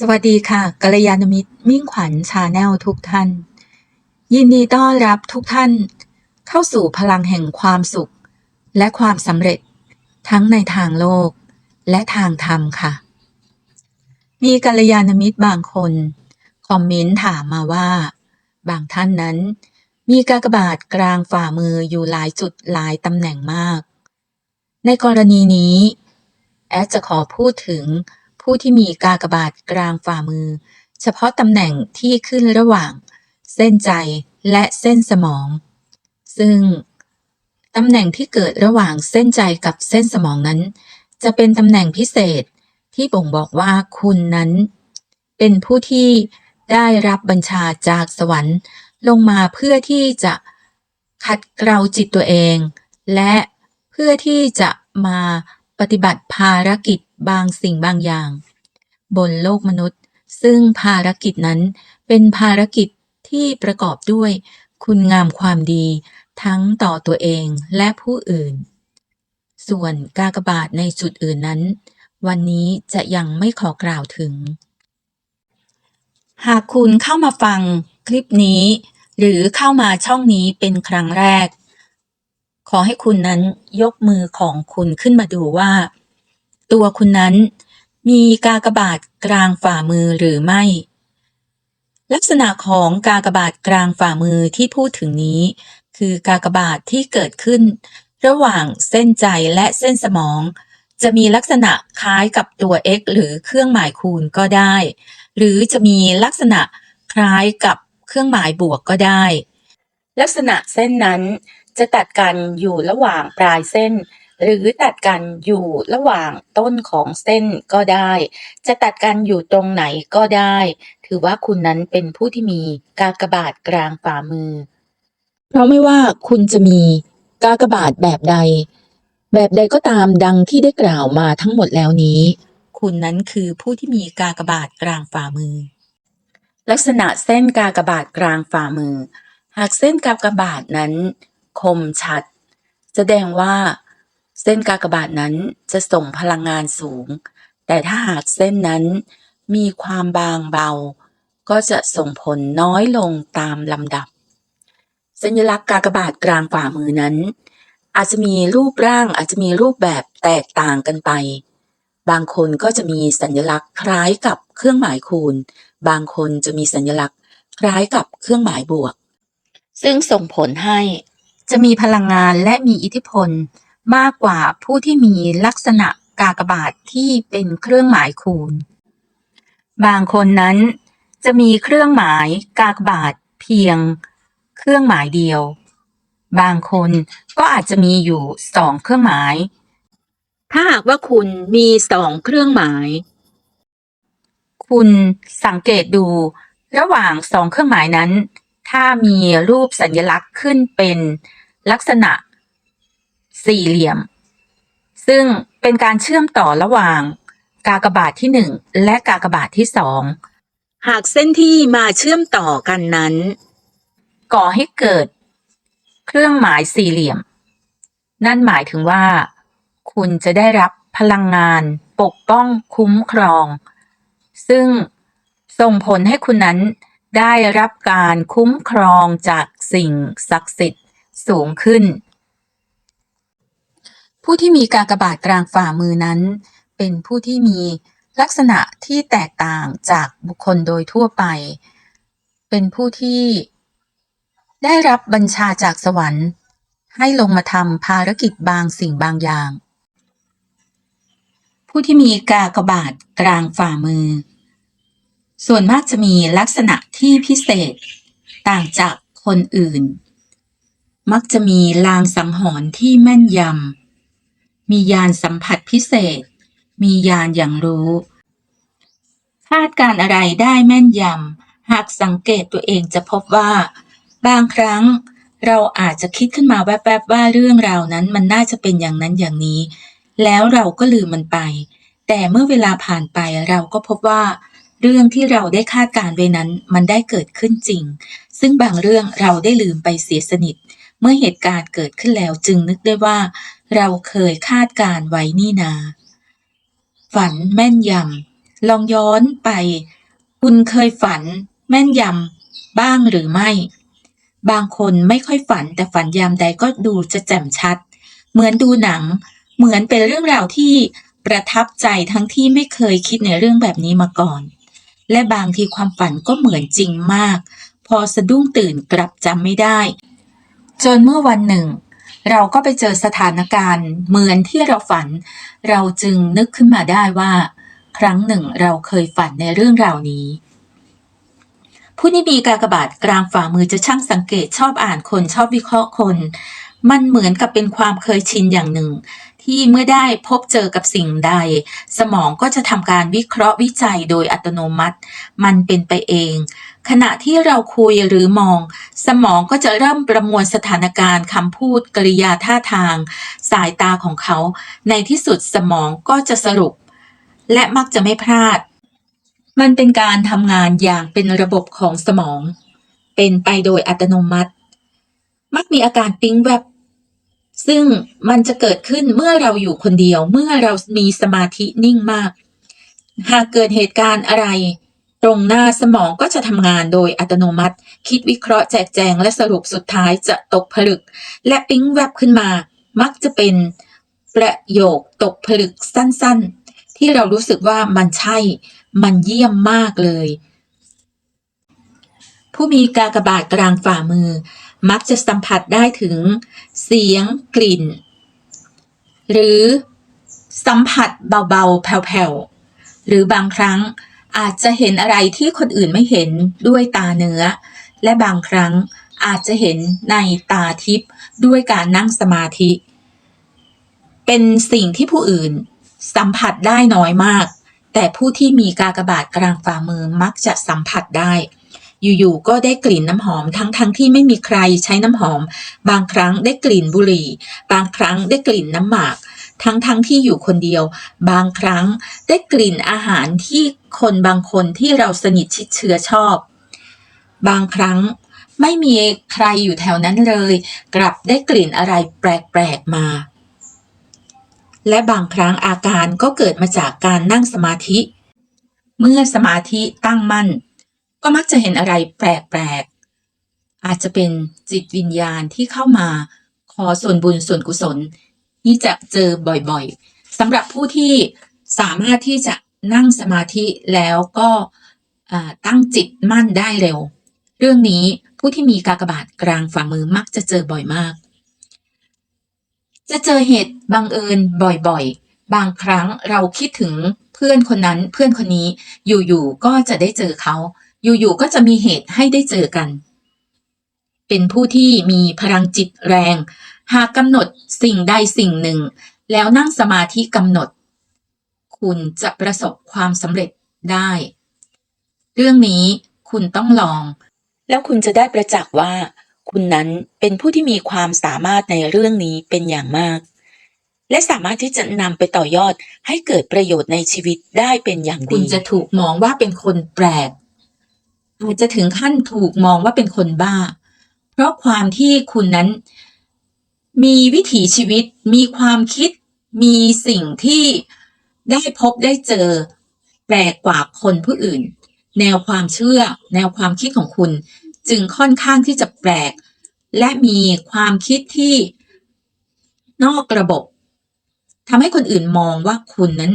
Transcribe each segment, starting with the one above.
สวัสดีค่ะกัลยาณมิตรมิ่งขวัญชาแนลทุกท่าน ยินดีต้อนรับทุกท่าน เข้าสู่พลังแห่งความสุข และความสำเร็จ ทั้งในทางโลก และทางธรรมค่ะ มีกัลยาณมิตรบางคน คอมเมนต์ถามมาว่า บางท่านนั้น มีกากบาทกลางฝ่ามืออยู่หลายจุดหลายตำแหน่งมาก ในกรณีนี้ แอดจะขอพูดถึง ผู้ที่มีกากบาทกลางฝ่ามือ เฉพาะตำแหน่งที่ขึ้นระหว่าง เส้นใจและเส้นสมอง ซึ่งตำแหน่งที่เกิดระหว่างเส้นใจกับเส้นสมองนั้น จะเป็นตำแหน่งพิเศษที่บ่งบอกว่าคุณนั้น เป็นผู้ที่ได้รับบัญชาจากสวรรค์ลงมาเพื่อที่จะขัดเกลาจิตตัวเอง และเพื่อที่จะมา ฏิบัติภารกิจบางสิ่งบางอย่าง บนโลกมนุษย์ ซึ่งภารกิจนั้นเป็นภารกิจที่ประกอบด้วย คุณงามความดี ทั้งต่อตัวเองและผู้อื่น ส่วนกากบาทในจุดอื่นนั้น วันนี้จะยังไม่ขอกล่าวถึง หากคุณเข้ามาฟังคลิปนี้ หรือเข้ามาช่องนี้เป็นครั้งแรก อให้คุณนั้นยกมือของคุณขึ้นมาดูว่า ตัวคุณนั้นมีกากบาทกลางฝ่ามือหรือไม่ ลักษณะของกากบาทกลางฝ่ามือที่พูดถึงนี้ คือกากบาทที่เกิดขึ้น ระหว่างเส้นใจและเส้นสมอง จะมีลักษณะคล้ายกับตัว x หรือเครื่องหมายคูณก็ได้ หรือจะมีลักษณะคล้ายกับเครื่องหมายบวกก็ได้ ลักษณะเส้นนั้น จะตัดกันอยู่ระหว่างปลายเส้น หรือตัดกันอยู่ระหว่างต้นของเส้นก็ได้ จะตัดกันอยู่ตรงไหนก็ได้ ถือว่าคุณนั้นเป็นผู้ที่มีกากบาทกลางฝ่ามือ เพราะไม่ว่าคุณจะมีกากบาทแบบใด แบบใดก็ตามดังที่ได้กล่าวมาทั้งหมดแล้วนี้ คุณนั้นคือผู้ที่มีกากบาทกลางฝ่ามือ ลักษณะเส้นกากบาทกลางฝ่ามือ หากเส้นกากบาทนั้น คมชัด แสดงว่า เส้นกากบาทนั้นจะส่งพลังงานสูง แต่ถ้าหากเส้นนั้นมีความบางเบา ก็จะส่งผลน้อยลงตามลำดับ สัญลักษณ์กากบาทกลางฝ่ามือนั้น อาจจะมีรูปร่างอาจจะมีรูปแบบแตกต่างกันไป บางคนก็จะมีสัญลักษณ์คล้ายกับเครื่องหมายคูณ บางคนจะมีสัญลักษณ์คล้ายกับเครื่องหมายบวก ซึ่งส่งผลให้ จะมีพลังงานและมีอิทธิพลมากกว่าผู้ที่มีลักษณะกากบาทที่เป็นเครื่องหมายคูณ บางคนนั้นจะมีเครื่องหมายกากบาทเพียงเครื่องหมายเดียว บางคนก็อาจจะมีอยู่สองเครื่องหมาย ถ้าหากว่าคุณมีสองเครื่องหมาย คุณสังเกตดูระหว่างสองเครื่องหมายนั้น ถ้ามีรูปสัญลักษณ์ขึ้นเป็นลักษณะสี่เหลี่ยม ซึ่งเป็นการเชื่อมต่อระหว่างกากบาทที่หนึ่งและกากบาทที่สองหากเส้นที่มาเชื่อมต่อกันนั้น ก่อให้เกิด เครื่องหมายสี่เหลี่ยม นั่นหมายถึงว่า คุณจะได้รับพลังงานปกป้องคุ้มครอง ซึ่งส่งผลให้คุณนั้น ได้รับการคุ้มครองจากสิ่งศักดิ์สิทธิ์สูงขึ้น ผู้ที่มีกากระบาทกลางฝ่ามือนั้น เป็นผู้ที่มีลักษณะที่แตกต่างจากบุคคลโดยทั่วไป เป็นผู้ที่ได้รับบัญชาจากสวรรค์ ให้ลงมาทำภารกิจบางสิ่งบางอย่าง ผู้ที่มีกากบาทกลางฝ่ามือ ส่วนมากจะมีลักษณะที่พิเศษต่างจากคนอื่น มักจะมีลางสังหรณ์ที่แม่นยำ มียานสัมผัสพิเศษ มียานอย่างรู้ คาดการอะไรได้แม่นยำ หากสังเกตตัวเองจะพบว่า บางครั้งเราอาจจะคิดขึ้นมาแวบๆว่าเรื่องราวนั้นมันน่าจะเป็นอย่างนั้นอย่างนี้ แล้วเราก็ลืมมันไป แต่เมื่อเวลาผ่านไปเราก็พบว่า เรื่องที่เราได้คาดการณ์ไว้นั้นมันได้เกิดขึ้นจริง ซึ่งบางเรื่องเราได้ลืมไปเสียสนิท เมื่อเหตุการณ์เกิดขึ้นแล้วจึงนึกได้ว่า เราเคยคาดการณ์ไว้นี่นา ฝันแม่นยำลองย้อนไป คุณเคยฝัน แม่นยำบ้างหรือไม่ บางคนไม่ค่อยฝันแต่ฝันยามใดก็ดูจะแจ่มชัด เหมือนดูหนัง เหมือนเป็นเรื่องราวที่ประทับใจทั้งที่ไม่เคยคิดในเรื่องแบบนี้มาก่อน และบางทีความฝันก็เหมือนจริงมาก พอสะดุ้งตื่นกลับจำไม่ได้ จนเมื่อวันหนึ่ง เราก็ไปเจอสถานการณ์เหมือนที่เราฝัน เราจึงนึกขึ้นมาได้ว่า ครั้งหนึ่งเราเคยฝันในเรื่องราวนี้ผู้ที่มีกากบาทกลางฝ่ามือจะช่างสังเกตชอบอ่านคนชอบวิเคราะห์คน มันเหมือนกับเป็นความเคยชินอย่างหนึ่ง ที่เมื่อได้พบเจอกับสิ่งใด สมองก็จะทำการวิเคราะห์วิจัยโดยอัตโนมัติ มันเป็นไปเอง ขณะที่เราคุยหรือมอง สมองก็จะเริ่มประมวลสถานการณ์คำพูดกริยาท่าทาง สายตาของเขา ในที่สุดสมองก็จะสรุป และมักจะไม่พลาด มันเป็นการทำงานอย่างเป็นระบบของสมอง เป็นไปโดยอัตโนมัติ มักมีอาการปิ๊งแวบ ซึ่งมันจะเกิดขึ้นเมื่อเราอยู่คนเดียว เมื่อเรามีสมาธินิ่งมาก หากเกิดเหตุการณ์อะไร ตรงหน้าสมองก็จะทำงานโดยอัตโนมัติ คิดวิเคราะห์แจกแจงและสรุปสุดท้ายจะตกผลึก และปิ๊งแวบขึ้นมา มักจะเป็นประโยคตกผลึกสั้นๆ ที่เรารู้สึกว่ามันใช่ มันเยี่ยมมากเลย ผู้มีกากบาทกลางฝ่ามือ มักจะสัมผัสได้ถึงเสียงกลิ่น หรือสัมผัสเบาๆ แผ่วๆ หรือบางครั้งอาจจะเห็นอะไรที่คนอื่นไม่เห็นด้วยตาเนื้อ และบางครั้งอาจจะเห็นในตาทิพย์ด้วยการนั่งสมาธิ เป็นสิ่งที่ผู้อื่นสัมผัสได้น้อยมาก แต่ผู้ที่มีกากบาทกลางฝ่ามือมักจะสัมผัสได้ อยู่ๆก็ได้กลิ่นน้ำหอมทั้งๆทที่ไม่มีใครใช้น้ำหอม บางครั้งได้กลิ่นบุหรี่ บางครั้งได้กลิ่นน้ำหมาก ทั้งๆทที่อยู่คนเดียว บางครั้งได้กลิ่นอาหารที่คนบางคนที่เราสนิทชิดเชื้อชอบ บางครั้งไม่มีใครอยู่แถวนั้นเลย กลับได้กลิ่นอะไรแปลกๆมา และบางครั้งอาการก็เกิดมาจากการนั่งสมาธิ เมื่อสมาธิตั้งมั่น ก็มักจะเห็นอะไรแปลกๆ อาจจะเป็นจิตวิญญาณที่เข้ามา ขอส่วนบุญส่วนกุศล นี่จะเจอบ่อยๆสำหรับผู้ที่สามารถที่จะนั่งสมาธิแล้วก็ตั้งจิตมั่นได้เร็ว เรื่องนี้ผู้ที่มีกากบาทกลางฝ่ามือมักจะเจอบ่อยมาก จะเจอเหตุบังเอิญบ่อยๆ บางครั้งเราคิดถึงเพื่อนคนนั้นเพื่อนคนนี้อยู่ๆก็จะได้เจอเขา อยู่ๆก็จะมีเหตุให้ได้เจอกัน เป็นผู้ที่มีพลังจิตแรง หากกำหนดสิ่งใดสิ่งหนึ่ง แล้วนั่งสมาธิกำหนด คุณจะประสบความสำเร็จได้ เรื่องนี้คุณต้องลอง แล้วคุณจะได้ประจักษ์ว่า คุณนั้นเป็นผู้ที่มีความสามารถในเรื่องนี้เป็นอย่างมากและสามารถที่จะนำไปต่อยอดให้เกิดประโยชน์ในชีวิตได้เป็นอย่างดี คุณจะถูกมองว่าเป็นคนแปลก อาจจะถึงขั้นถูกมองว่าเป็นคนบ้า เพราะความที่คุณนั้นมีวิถีชีวิต มีความคิด มีสิ่งที่ได้พบได้เจอแปลกกว่าคนผู้อื่น แนวความเชื่อ แนวความคิดของคุณ จึงค่อนข้างที่จะแปลก และมีความคิดที่นอกระบบทำให้คนอื่นมองว่าคุณนั้น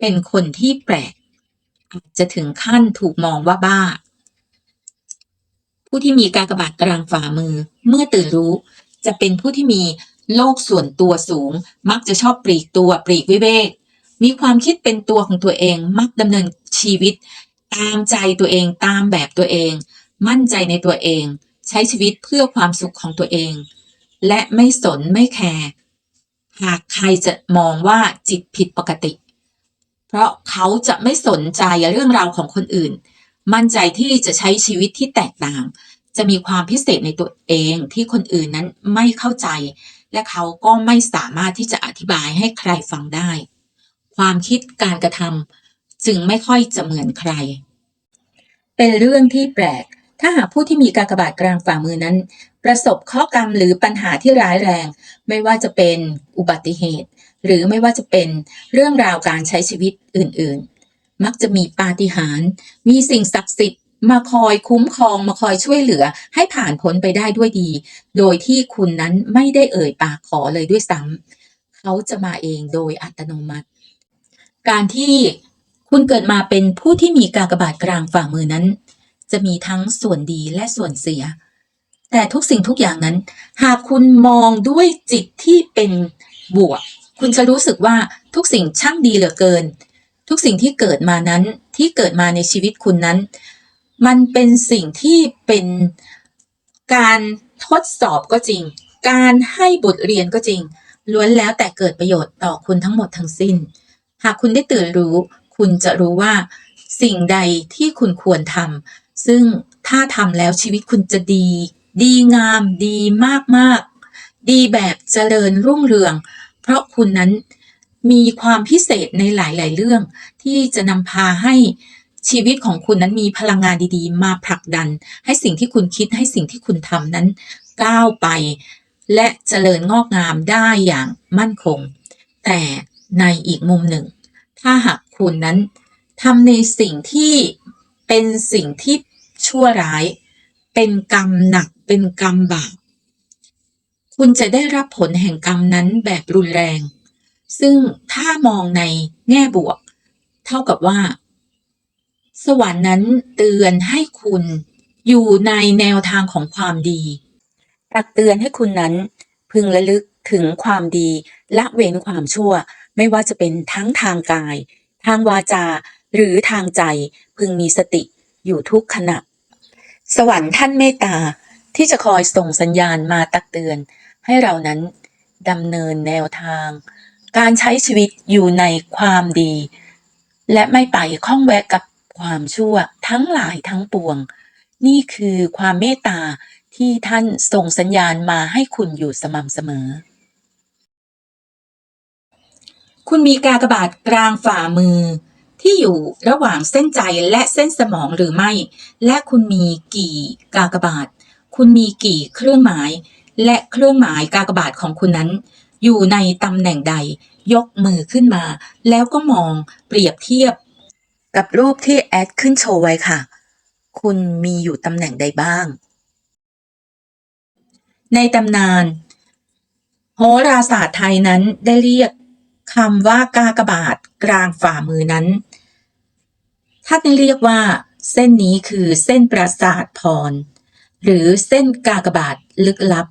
เป็นคนที่แปลกอาจจะถึงขั้นถูกมองว่าบ้า ผู้ที่มีกากบาทกลางฝ่ามือ เมื่อตื่นรู้ จะเป็นผู้ที่มีโลกส่วนตัวสูง มักจะชอบปลีกตัวปลีกวิเวก มีความคิดเป็นตัวของตัวเอง มักดำเนินชีวิต ตามใจตัวเองตามแบบตัวเอง มั่นใจในตัวเอง ใช้ชีวิตเพื่อความสุขของตัวเอง และไม่สนไม่แคร์หากใครจะมองว่าจิตผิดปกติ เพราะเขาจะไม่สนใจเรื่องราวของคนอื่น มั่นใจที่จะใช้ชีวิตที่แตกต่าง จะมีความพิเศษในตัวเองที่คนอื่นนั้นไม่เข้าใจ และเขาก็ไม่สามารถที่จะอธิบายให้ใครฟังได้ ความคิดการกระทำจึงไม่ค่อยจะเหมือนใคร เป็นเรื่องที่แปลก ถ้าหากผู้ที่มีการกระบาทกลางฝ่ามือนั้น ประสบข้อกรรมหรือปัญหาที่ร้ายแรง ไม่ว่าจะเป็นอุบัติเหตุ หรือไม่ว่าจะเป็นเรื่องราวการใช้ชีวิตอื่น มักจะมีปาฏิหาริย์มีสิ่งศักดิ์สิทธิ์มาคอยคุ้มครองมาคอยช่วยเหลือให้ผ่านพ้นไปได้ด้วยดี โดยที่คุณนั้นไม่ได้เอ่ยปากขอเลยด้วยซ้ำเขาจะมาเองโดยอัตโนมัติ การที่คุณเกิดมาเป็นผู้ที่มีกากบาทกลางฝ่ามือนั้น จะมีทั้งส่วนดีและส่วนเสีย แต่ทุกสิ่งทุกอย่างนั้น หากคุณมองด้วยจิตที่เป็นบวก คุณจะรู้สึกว่าทุกสิ่งช่างดีเหลือเกิน ทุกสิ่งที่เกิดมานั้นที่เกิดมาในชีวิตคุณนั้น มันเป็นสิ่งที่เป็นการทดสอบก็จริง การให้บทเรียนก็จริง ล้วนแล้วแต่เกิดประโยชน์ต่อคุณทั้งหมดทั้งสิ้น หากคุณได้ตื่นรู้ คุณจะรู้ว่า สิ่งใดที่คุณควรทำซึ่งถ้าทำแล้วชีวิตคุณจะดี ดีงาม ดีมากๆ ดีแบบเจริญรุ่งเรือง เพราะคุณนั้น มีความพิเศษในหลาย ๆ เรื่อง ที่จะนำพาให้ชีวิตของคุณนั้นมีพลังงานดีๆ มาผลักดัน ให้สิ่งที่คุณคิดให้สิ่งที่คุณทำนั้น ก้าวไป และเจริญงอกงามได้อย่างมั่นคง แต่ในอีกมุมหนึ่ง ถ้าหากคุณนั้นทำในสิ่งที่เป็นสิ่งที่ชั่วร้าย เป็นกรรมหนักเป็นกรรมบาปคุณจะได้รับผลแห่งกรรมนั้นแบบรุนแรง ซึ่งถ้ามองในแง่บวก เท่ากับว่า สวรรค์นั้นเตือนให้คุณอยู่ในแนวทางของความดีตักเตือนให้คุณนั้น พึงระลึกถึงความดี ละเว้นความชั่ว ไม่ว่าจะเป็นทั้งทางกาย ทางวาจา หรือทางใจ พึงมีสติอยู่ทุกขณะ สวรรค์ท่านเมตตาที่จะคอยส่งสัญญาณมาตักเตือน ให้เรานั้นดำเนินแนวทาง การใช้ชีวิตอยู่ในความดี และไม่ไปข้องแวะกับความชั่วทั้งหลายทั้งปวง นี่คือความเมตตาที่ท่านส่งสัญญาณมาให้คุณอยู่สม่ำเสมอ คุณมีกากบาทกลางฝ่ามือ ที่อยู่ระหว่างเส้นใจและเส้นสมองหรือไม่ และคุณมีกี่กากบาท คุณมีกี่เครื่องหมาย และเครื่องหมายกากบาทของคุณนั้น อยู่ในตำแหน่งใด ยกมือขึ้นมา แล้วก็มองเปรียบเทียบ กับรูปที่แอดขึ้นโชว์ไว้ค่ะ คุณมีอยู่ตำแหน่งใดบ้าง ในตำนาน โหราศาสตร์ไทยนั้นได้เรียกคำว่ากากบาทกลางฝ่ามือนั้นท่านเรียกว่า เส้นนี้คือเส้นประสาทพร หรือเส้นกากบาทลึกลับ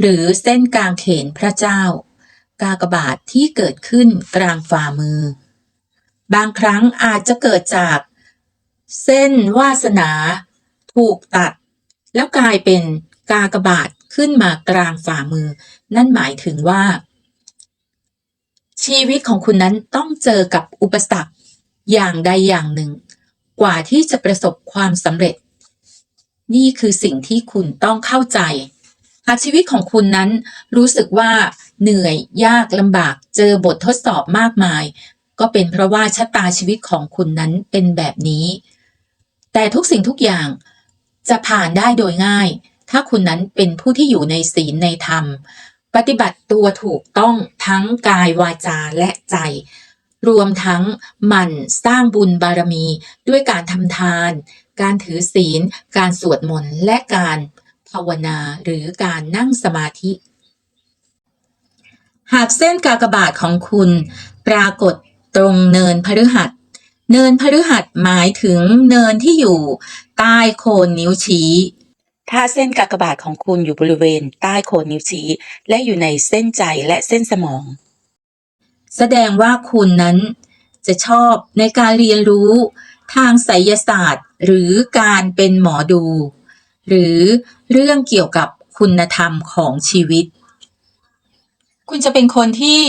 หรือเส้นกลางเขนพระเจ้า กากบาทที่เกิดขึ้นกลางฝ่ามือ บางครั้งอาจจะเกิดจาก เส้นวาสนา ถูกตัด แล้วกลายเป็นกากบาทขึ้นมากลางฝ่ามือ นั่นหมายถึงว่า ชีวิตของคุณนั้นต้องเจอกับอุปสรรคอย่างใดอย่างหนึ่ง กว่าที่จะประสบความสำเร็จ นี่คือสิ่งที่คุณต้องเข้าใจ หากชีวิตของคุณนั้นรู้สึกว่าเหนื่อยยากลำบากเจอบททดสอบมากมาย ก็เป็นเพราะว่าชะตาชีวิตของคุณนั้นเป็นแบบนี้ แต่ทุกสิ่งทุกอย่างจะผ่านได้โดยง่าย ถ้าคุณนั้นเป็นผู้ที่อยู่ในศีลในธรรม ปฏิบัติตัวถูกต้องทั้งกายวาจาและใจ รวมทั้งหมั่นสร้างบุญบารมี ด้วยการทำทาน การถือศีล การสวดมนต์และการ ภาวนาหรือการนั่งสมาธิ หากเส้นกากบาทของคุณปรากฏตรงเนินพฤหัส เนินพฤหัสหมายถึงเนินที่อยู่ใต้โคนนิ้วชี้ ถ้าเส้นกากบาทของคุณอยู่บริเวณใต้โคนนิ้วชี้ และอยู่ในเส้นใจและเส้นสมอง แสดงว่าคุณนั้นจะชอบในการเรียนรู้ทางไสยศาสตร์หรือการเป็นหมอดู หรือเรื่องเกี่ยวกับคุณธรรมของชีวิต คุณจะเป็นคนที่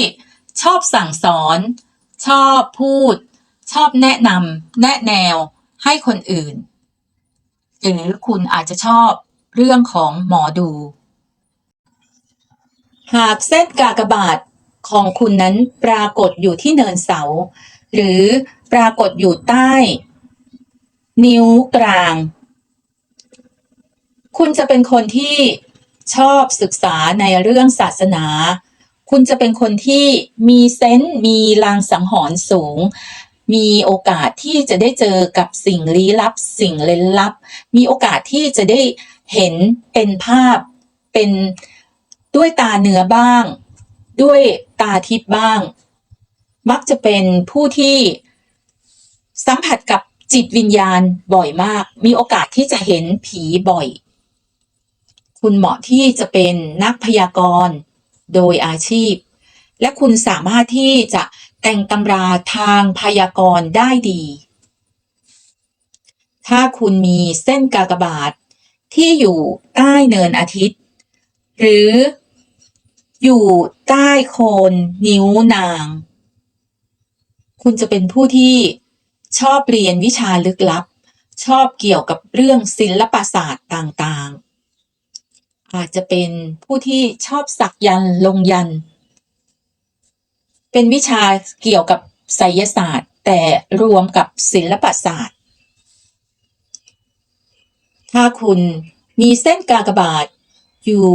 ชอบสั่งสอน ชอบพูด ชอบแนะนำแนะแนวให้คนอื่น หรือคุณอาจจะชอบเรื่องของหมอดู หากเส้นกากบาทของคุณนั้นปรากฏอยู่ที่เนินเสา หรือปรากฏอยู่ใต้ นิ้วกลาง คุณจะเป็นคนที่ชอบศึกษาในเรื่องศาสนา คุณจะเป็นคนที่มีเซนส์มีลางสังหรณ์สูง มีโอกาสที่จะได้เจอกับสิ่งลี้ลับ สิ่งเล่นลับ มีโอกาสที่จะได้เห็นเป็นภาพเป็นด้วยตาเนื้อบ้าง ด้วยตาทิพย์บ้าง มักจะเป็นผู้ที่สัมผัสกับจิตวิญญาณบ่อยมาก มีโอกาสที่จะเห็นผีบ่อย คุณเหมาะที่จะเป็นนักพยากรณ์โดยอาชีพ และคุณสามารถที่จะแต่งตำราทางพยากรณ์ได้ดี ถ้าคุณมีเส้นกากบาทที่อยู่ใต้เนินอาทิตย์ หรืออยู่ใต้โคนนิ้วนาง คุณจะเป็นผู้ที่ชอบเรียนวิชาลึกลับ ชอบเกี่ยวกับเรื่องศิลปศาสตร์ต่างๆ อาจจะเป็นผู้ที่ชอบสักยันลงยัน เป็นวิชาเกี่ยวกับไสยศาสตร์ แต่รวมกับศิลปศาสตร์ ถ้าคุณมีเส้นกากบาทอยู่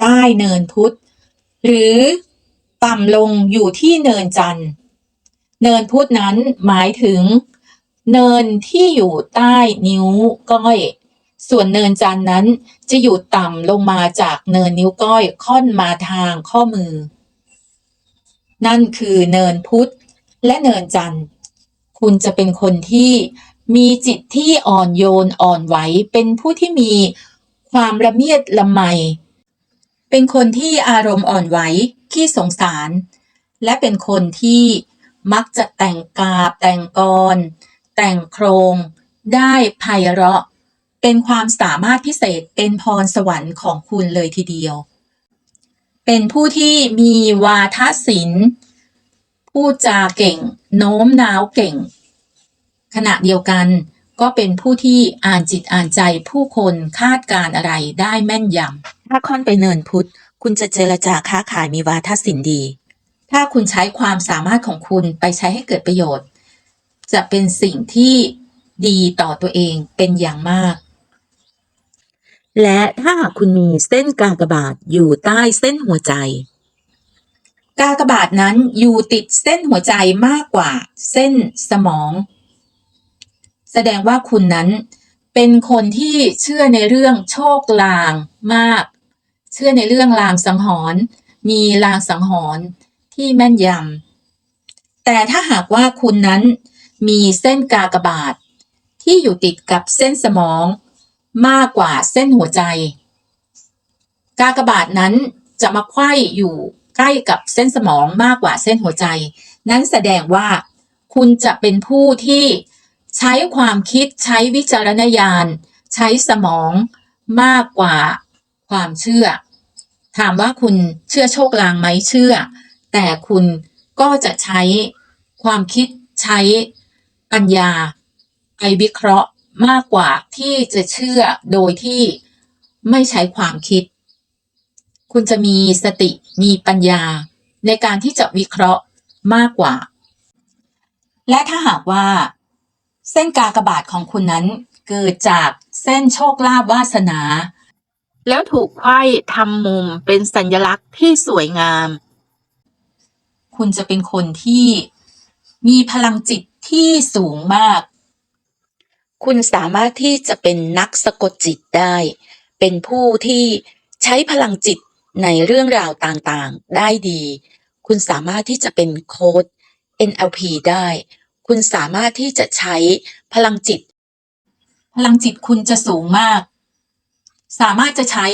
ใต้เนินพุธหรือต่ำลงอยู่ที่เนินจันทร์ เนินพุธนั้นหมายถึงเนินที่อยู่ใต้นิ้วก้อย ส่วนเนินจันนั้นจะอยู่ต่ำลงมาจากเนินนิ้วก้อยค่อนมาทางข้อมือ นั่นคือเนินพุทธและเนินจันทร์ คุณจะเป็นคนที่มีจิตที่อ่อนโยนอ่อนไหว เป็นผู้ที่มีความระเมียดละไม เป็นคนที่อารมณ์อ่อนไหวขี้สงสาร และเป็นคนที่มักจะแต่งกาบแต่งกร แต่งโครง ได้ไพเราะ เป็นความสามารถพิเศษเป็นพรสวรรค์ของคุณเลยทีเดียว เป็นผู้ที่มีวาทศิลป์พูดจาเก่ง โน้มน้าวเก่ง ขณะเดียวกันก็เป็นผู้ที่อ่านจิตอ่านใจผู้คนคาดการณ์อะไรได้แม่นยำถ้าค่อนไปเนินพุธคุณจะเจรจาค้าขายมีวาทศิลป์ดี ถ้าคุณใช้ความสามารถของคุณไปใช้ให้เกิดประโยชน์ จะเป็นสิ่งที่ดีต่อตัวเองเป็นอย่างมาก และถ้าหากคุณมีเส้นกากบาทอยู่ใต้เส้นหัวใจ กากบาทนั้นอยู่ติดเส้นหัวใจมากกว่าเส้นสมอง แสดงว่าคุณนั้นเป็นคนที่เชื่อในเรื่องโชคลางมาก เชื่อในเรื่องลางสังหรณ์มีลางสังหรณ์ที่แม่นยำแต่ถ้าหากว่าคุณนั้นมีเส้นกากบาทที่อยู่ติดกับเส้นสมอง มากกว่าเส้นหัวใจ กากบาทนั้นจะมาไขว้อยู่ใกล้กับเส้นสมองมากกว่าเส้นหัวใจ นั้นแสดงว่าคุณจะเป็นผู้ที่ใช้ความคิดใช้วิจารณญาณ ใช้สมองมากกว่าความเชื่อ ถามว่าคุณเชื่อโชคลางไหมเชื่อ แต่คุณก็จะใช้ความคิดใช้ปัญญาไปวิเคราะห์ มากกว่าที่จะเชื่อโดยที่ไม่ใช้ความคิด คุณจะมีสติมีปัญญาในการที่จะวิเคราะห์มากกว่า และถ้าหากว่า เส้นกากบาทของคุณนั้นเกิดจากเส้นโชคลาภวาสนา แล้วถูกไขว้ทำมุมเป็นสัญลักษณ์ที่สวยงาม คุณจะเป็นคนที่มีพลังจิตที่สูงมาก คุณสามารถที่จะเป็นนักสะกดจิตได้ เป็นผู้ที่ใช้พลังจิตในเรื่องราวต่างๆ ได้ดี คุณสามารถที่จะเป็นโค้ด NLP ได้ คุณสามารถที่จะใช้พลังจิต พลังจิตคุณจะสูงมาก สามารถจะใช้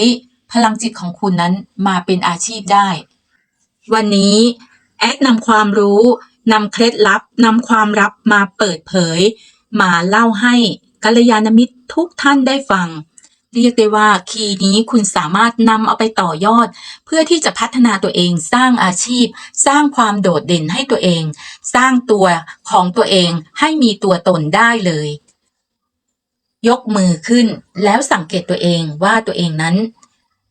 พลังจิตของคุณนั้นมาเป็นอาชีพได้ วันนี้แอดนำความรู้นำเคล็ดลับนำความลับมาเปิดเผย มาเล่าให้กัลยาณมิตรทุกท่านได้ฟัง เรียกได้ว่าคีย์นี้คุณสามารถนำเอาไปต่อยอด เพื่อที่จะพัฒนาตัวเองสร้างอาชีพ สร้างความโดดเด่นให้ตัวเอง สร้างตัวของตัวเองให้มีตัวตนได้เลย ยกมือขึ้นแล้วสังเกตตัวเองว่าตัวเองนั้น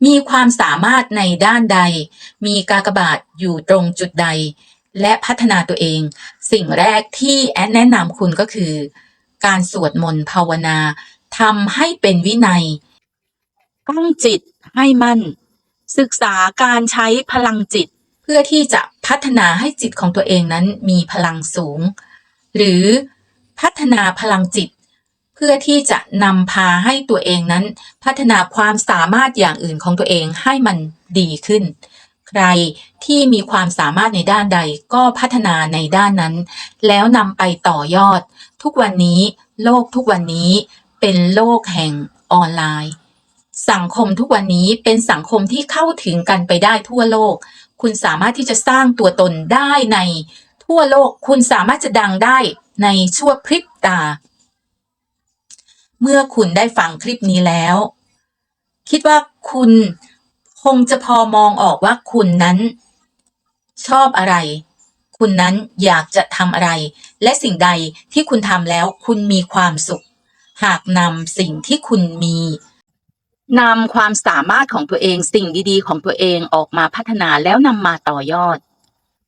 มีความสามารถในด้านใด มีกากบาทอยู่ตรงจุดใด และพัฒนาตัวเอง สิ่งแรกที่แอดแนะนำคุณก็คือ การสวดมนต์ภาวนาทำให้เป็นวินัย ตั้งจิตให้มั่น ศึกษาการใช้พลังจิต เพื่อที่จะพัฒนาให้จิตของตัวเองนั้นมีพลังสูง หรือพัฒนาพลังจิต เพื่อที่จะนำพาให้ตัวเองนั้น พัฒนาความสามารถอย่างอื่นของตัวเองให้มันดีขึ้น ใครที่มีความสามารถในด้านใดก็พัฒนาในด้านนั้น แล้วนำไปต่อยอด ทุกวันนี้ โลกทุกวันนี้ เป็นโลกแห่งออนไลน์ สังคมทุกวันนี้เป็นสังคมที่เข้าถึงกันไปได้ทั่วโลก คุณสามารถที่จะสร้างตัวตนได้ในทั่วโลก คุณสามารถจะดังได้ในชั่วพริบตา เมื่อคุณได้ฟังคลิปนี้แล้ว คิดว่าคุณคงจะพอมองออกว่าคุณนั้น ชอบอะไร คุณนั้นอยากจะทำอะไร และสิ่งใดที่คุณทำแล้วคุณมีความสุข หากนำสิ่งที่คุณมีนำความสามารถของตัวเองสิ่งดีๆ ของตัวเองออกมาพัฒนาแล้วนำมาต่อยอด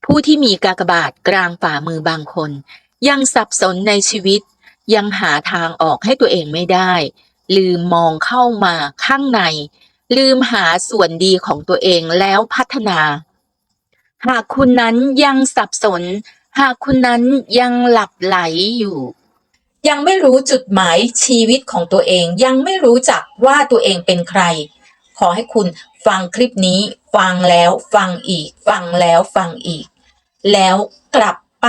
ผู้ที่มีกากบาทกลางฝ่ามือบางคน ยังสับสนในชีวิต ยังหาทางออกให้ตัวเองไม่ได้ ลืมมองเข้ามาข้างใน ลืมหาส่วนดีของตัวเองแล้วพัฒนา หากคุณนั้นยังสับสน หากคุณนั้นยังหลับไหลอยู่ ยังไม่รู้จุดหมายชีวิตของตัวเอง ยังไม่รู้จักว่าตัวเองเป็นใคร ขอให้คุณฟังคลิปนี้ ฟังแล้วฟังอีก ฟังแล้วฟังอีก แล้วกลับไป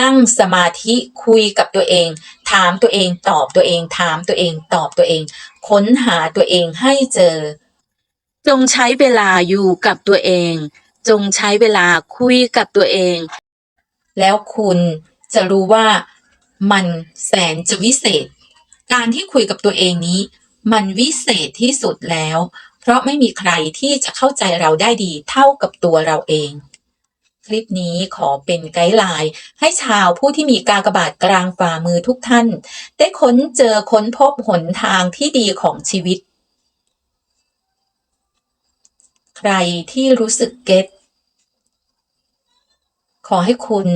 นั่งสมาธิคุยกับตัวเอง ถามตัวเองตอบตัวเอง ถามตัวเองตอบตัวเอง ค้นหาตัวเองให้เจอ จงใช้เวลาอยู่กับตัวเอง จงใช้เวลาคุยกับตัวเอง แล้วคุณจะรู้ว่ามันแสนจะวิเศษ การที่คุยกับตัวเองนี้ มันวิเศษที่สุดแล้ว เพราะไม่มีใครที่จะเข้าใจเราได้ดีเท่ากับตัวเราเอง คลิปนี้ขอเป็นไกด์ไลน์ให้ชาวผู้ที่มีกากบาทกลางฝ่ามือทุกท่าน ได้ค้นเจอค้นพบหนทางที่ดีของชีวิต ใครที่รู้สึกเก็ต ขอให้คุณ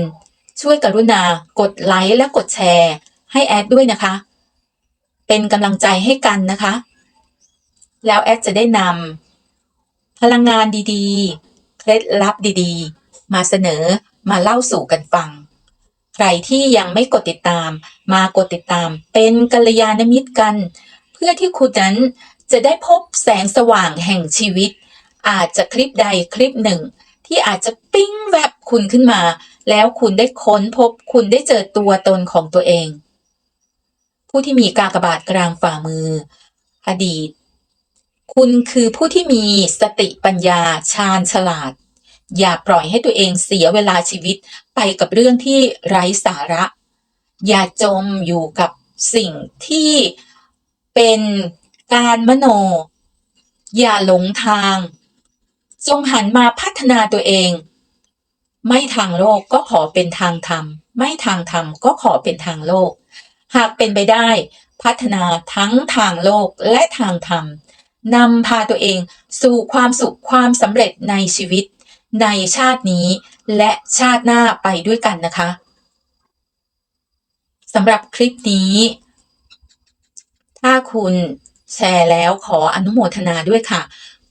ช่วยกรุณากดไลค์และกดแชร์ ให้แอดด้วยนะคะ เป็นกำลังใจให้กันนะคะ แล้วแอดจะได้นำพลังงานดีๆ เคล็ดลับดีๆ มาเสนอมาเล่าสู่กันฟัง ใครที่ยังไม่กดติดตาม มากดติดตาม เป็นกัลยาณมิตรกัน เพื่อที่คุณนั้นจะได้พบแสงสว่างแห่งชีวิต อาจจะคลิปใดคลิปหนึ่ง ที่อาจจะปิ้งแวบคุณขึ้นมา แล้วคุณได้ค้นพบคุณได้เจอตัวตนของตัวเอง ผู้ที่มีกากบาทกลางฝ่ามือ อดีต คุณคือผู้ที่มีสติปัญญาชาญฉลาด อย่าปล่อยให้ตัวเองเสียเวลาชีวิตไปกับเรื่องที่ไร้สาระ อย่าจมอยู่กับสิ่งที่เป็นการมโน อย่าหลงทาง จงหันมาพัฒนาตัวเอง ไม่ทางโลกก็ขอเป็นทางธรรม ไม่ทางธรรมก็ขอเป็นทางโลก หากเป็นไปได้ พัฒนาทั้งทางโลกและทางธรรมนำพาตัวเองสู่ความสุขความสำเร็จในชีวิต ในชาตินี้และชาติหน้าไปด้วยกันนะคะสำหรับคลิปนี้ ถ้าคุณแชร์แล้วขออนุโมทนาด้วยค่ะ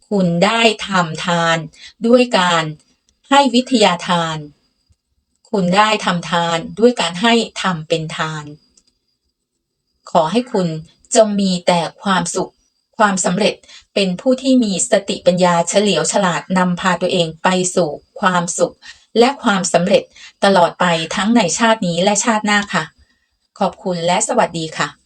คุณได้ทำทาน ด้วยการให้วิทยาทาน คุณได้ทำทานด้วยการให้ทำเป็นทาน ขอให้คุณจงมีแต่ความสุข ความสำเร็จเป็นผู้ที่มีสติปัญญาเฉลียวฉลาดนำพาตัวเองไปสู่ความสุข และความสำเร็จตลอดไปทั้งในชาตินี้และชาติหน้าค่ะ ขอบคุณและสวัสดีค่ะ